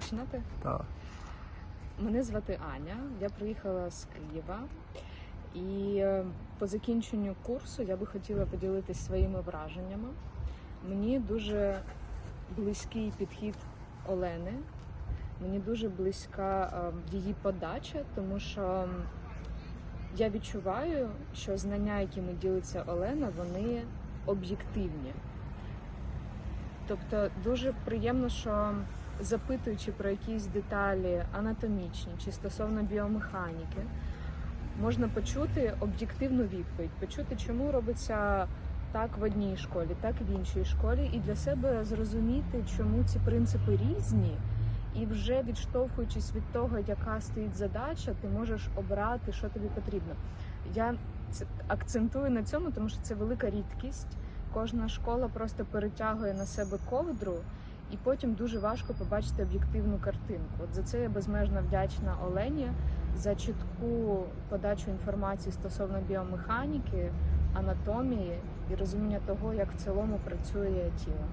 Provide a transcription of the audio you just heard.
Починати? Так. Мене звати Аня. Я приїхала з Києва. І е, по закінченню курсу я би хотіла поділитися своїми враженнями. Мені дуже близький підхід Олени. Мені дуже близька е, її подача, тому що я відчуваю, що знання, якими ділиться Олена, вони об'єктивні. Тобто дуже приємно, що запитуючи про якісь деталі анатомічні чи стосовно біомеханіки, можна почути об'єктивну відповідь, почути, чому робиться так в одній школі, так в іншій школі, і для себе зрозуміти, чому ці принципи різні. І вже відштовхуючись від того, яка стоїть задача, ти можеш обрати, що тобі потрібно. Я акцентую на цьому, тому що це велика рідкість. Кожна школа просто перетягує на себе ковдру, і потім дуже важко побачити об'єктивну картинку. От за це я безмежно вдячна Олені за чітку подачу інформації стосовно біомеханіки, анатомії і розуміння того, як в цілому працює тіло.